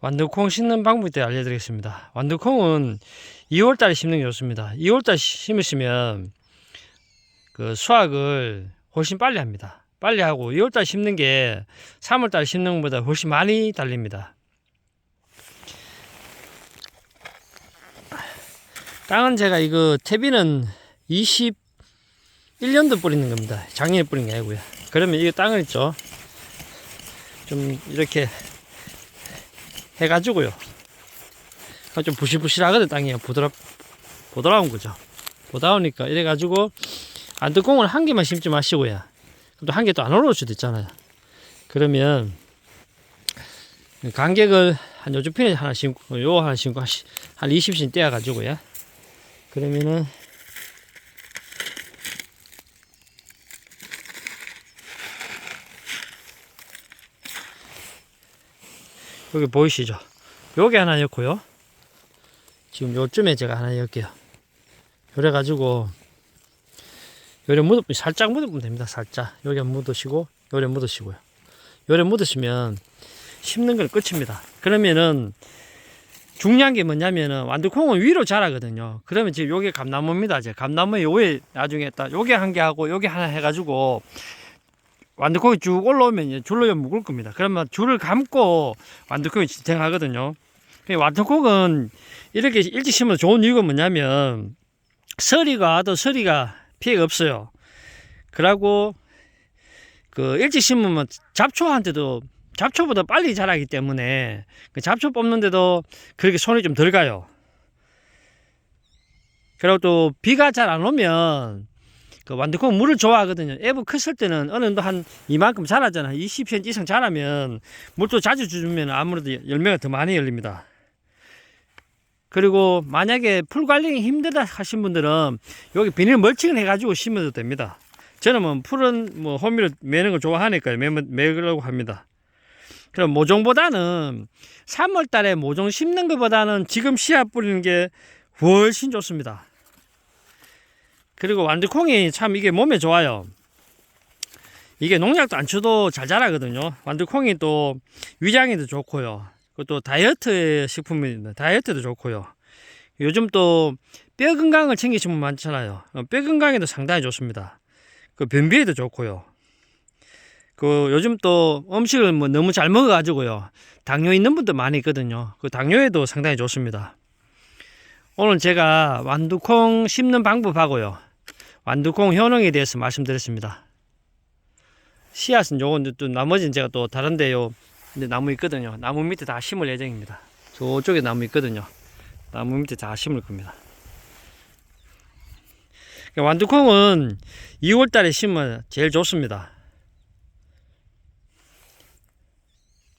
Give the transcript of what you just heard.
완두콩 심는 방법에 대해 알려드리겠습니다. 완두콩은 2월달에 심는 게 좋습니다. 2월달 심으시면 그 수확을 훨씬 빨리 합니다. 빨리 하고 2월달 심는 게 3월달 심는 것보다 훨씬 많이 달립니다. 땅은 제가 이거 태비는 21년도 뿌리는 겁니다. 작년에 뿌린 게 아니고요. 그러면 이 땅을 있죠. 좀 이렇게 해가지고요. 아, 좀 부실부실하거든 땅이 부드럽 부드러운 거죠. 부드러우니까 이래가지고 안뚜껑을 한 개만 심지 마시고요. 그럼 또 한 개 또 안 올라올 수도 있잖아요. 그러면 간격을 한 요즘 편에 하나 심고 요 하나 심고 한 20씩 떼어가지고요. 그러면은 여기 보이시죠? 요게 하나 넣고요. 지금 요쯤에 제가 하나 넣을게요. 그래 가지고 요래 묻으 살짝 묻으면 됩니다. 살짝 여기 묻으시고 요래 묻으시고요. 요래 묻으시면 심는 건 끝입니다. 그러면은 중요한 게 뭐냐면은 완두콩은 위로 자라거든요. 그러면 지금 요게 감나무입니다. 감나무에 요게 나중에 딱 요게 한 개 하고 요게 하나 해가지고 완두콩이 쭉 올라오면 줄로 묶을 겁니다. 그러면 줄을 감고 완두콩이 지탱하거든요. 완두콩은 이렇게 일찍 심으면 좋은 이유가 뭐냐면 서리가 와도 서리가 피해가 없어요. 그러고 그 일찍 심으면 잡초한테도 잡초보다 빨리 자라기 때문에 그 잡초 뽑는데도 그렇게 손이 좀 덜 가요. 그리고 또 비가 잘 안 오면 그 완두콩 물을 좋아하거든요. 애부 컸을 때는 어느 정도 한 이만큼 자라잖아. 20cm 이상 자라면 물도 자주 주면 아무래도 열매가 더 많이 열립니다. 그리고 만약에 풀 관리가 힘들다 하신 분들은 여기 비닐 멀칭을 해가지고 심어도 됩니다. 저는 뭐 풀은 뭐 호미를 매는 걸 좋아하니까 매, 매려고 합니다. 그럼 모종보다는 3월 달에 모종 심는 것보다는 지금 씨앗 뿌리는 게 훨씬 좋습니다. 그리고 완두콩이 참 이게 몸에 좋아요. 이게 농약도 안 쳐도 잘 자라거든요. 완두콩이 또 위장에도 좋고요. 그것도 다이어트 식품입니다. 다이어트도 좋고요. 요즘 또 뼈 건강을 챙기시는 분 많잖아요. 어, 뼈 건강에도 상당히 좋습니다. 그 변비에도 좋고요. 그 요즘 또 음식을 뭐 너무 잘 먹어가지고요. 당뇨 있는 분도 많이 있거든요. 그 당뇨에도 상당히 좋습니다. 오늘 제가 완두콩 심는 방법하고요. 완두콩 효능에 대해서 말씀드렸습니다. 씨앗은 요건 또 나머지는 제가 또 다른데요. 근데 나무 있거든요. 나무 밑에 다 심을 예정입니다. 저쪽에 나무 있거든요. 나무 밑에 다 심을 겁니다. 완두콩은 2월 달에 심으면 제일 좋습니다.